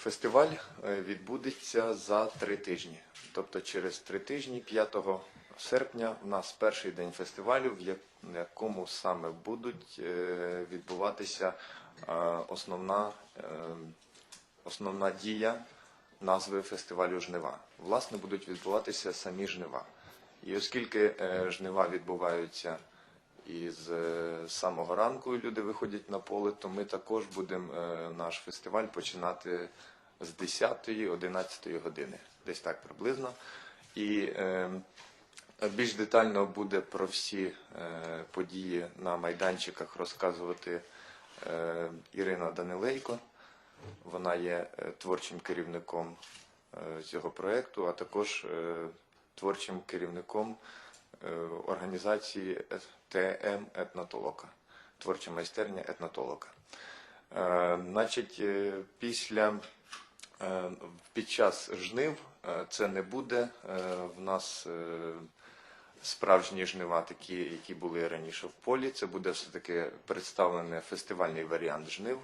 Фестиваль е, відбудеться за три тижні. Тобто через три тижні, 5 серпня, у нас перший день фестивалю, в якому саме будуть е, відбуватися е, основна, основна дія назви фестивалю Жнива. Власне, будуть відбуватися самі жнива. І оскільки жнива відбуваються із е, самого ранку, люди виходять на поле, то ми також будемо е, наш фестиваль починати з 10-11 години, десь так приблизно. І е, більш детально буде про всі події на майданчиках розказувати Ірина Данилейко. Вона є творчим керівником цього проєкту, а також творчим керівником організації ТМ Етнотолока, творча майстерня етнотолока. Е, Значить, е, після е, під час жнив е, це не буде е, в нас е, справжні жнива, такі, які були раніше в полі. Це буде все-таки представлений фестивальний варіант жнив.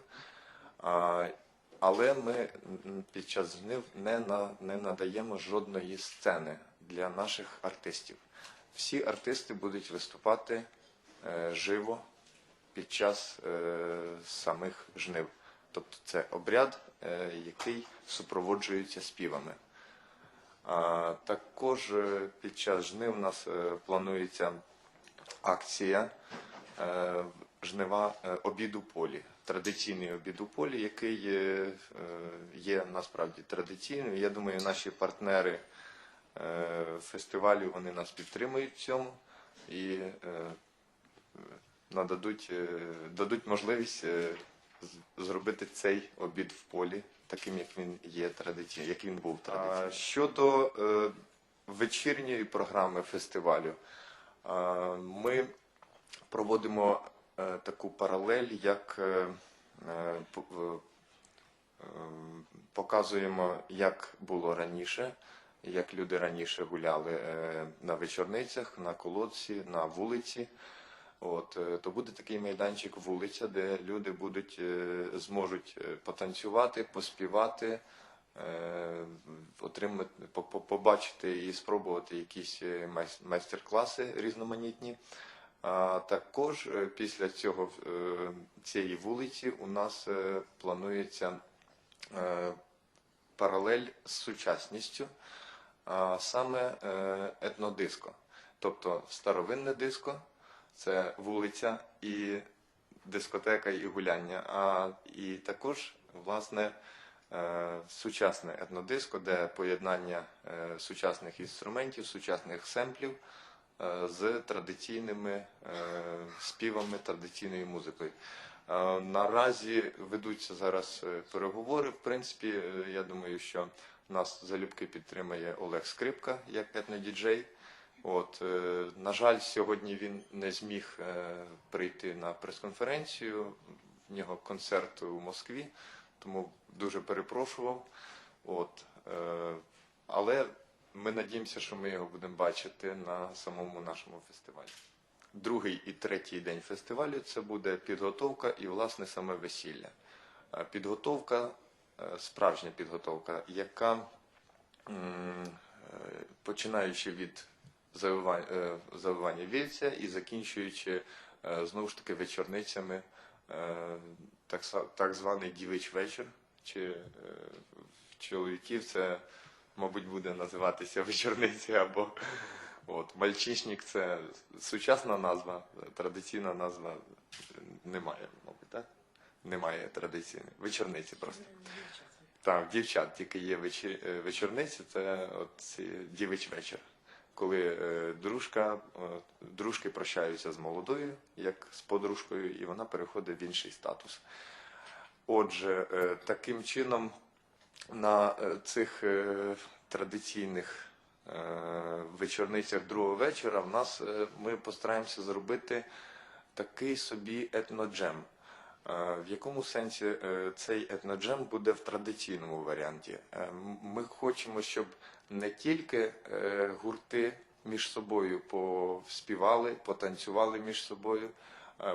Але ми під час жнив не, не надаємо жодної сцени для наших артистів. Всі артисти будуть виступати е, живо під час е, самих жнив. Тобто це обряд, е, який супроводжується співами. Також під час жнив у нас планується акція жнива е, обід у полі. Традиційний обід у полі, який є насправді традиційним. Я думаю, наші партнери фестивалю вони нас підтримують в цьому і е, нададуть, е, дадуть можливість е, зробити цей обід в полі таким, як він є традиційним, як він був традиційним. Щодо е, вечірньої програми фестивалю, е, ми проводимо е, таку паралель, як е, е, п- в- е, показуємо, як було раніше, як люди раніше гуляли е, на вечорницях, на колодці, на вулиці. От, е, то буде такий майданчик вулиця, де люди будуть е, зможуть потанцювати, поспівати, отримати, по- по- побачити і спробувати якісь майс- майстер-класи різноманітні. А також після цього цієї вулиці у нас планується паралель з сучасністю, а саме е, етнодиско. Тобто старовинне диско це вулиця і дискотека і гуляння, а і також власне е, сучасне етнодиско, де поєднання е, сучасних інструментів, сучасних семплів з традиційними співами, традиційною музикою. Наразі ведуться зараз переговори. В принципі, я думаю, що нас залюбки підтримує Олег Скрипка як етнодіджей. От, е, на жаль, сьогодні він не зміг е, прийти на прес-конференцію. В нього концерт у Москві, тому дуже перепрошував. От, е, але ми надіємося, що ми його будемо бачити на самому нашому фестивалі. Другий і третій день фестивалю це буде підготовка і, власне, саме весілля. Підготовка, справжня підготовка, яка е, починаючи від завивання, е, вільця і закінчуючи е, знову ж таки вечорницями, е, так, званий дівич вечір, чи е, в чоловіків це, мабуть, буде називатися вечорниці або от, мальчишник це сучасна назва, традиційна назва немає, мабуть, так? Немає традиційної. Вечорниці просто. Так, дівчат тільки є вечір, е, вечорниці, це от дівич вечір. Коли е, дружка, е, дружки прощаються з молодою, як з подружкою, і вона переходить в інший статус. Отже, таким чином на цих традиційних вечорницях другого вечора в нас ми постараємося зробити такий собі етноджем. В якому сенсі е, цей етноджем буде в традиційному варіанті? Е, Ми хочемо, щоб не тільки е, гурти між собою поспівали, потанцювали між собою,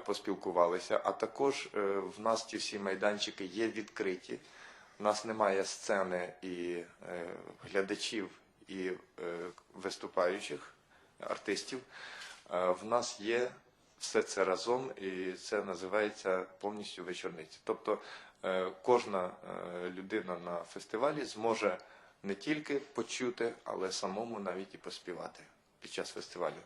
поспілкувалися, а також в нас ті всі майданчики є відкриті. У нас немає сцени і глядачів, і виступаючих артистів. В нас є все це разом, і це називається повністю вечорниця. Тобто е, кожна е, людина на фестивалі зможе не тільки почути, але самому навіть і поспівати під час фестивалю.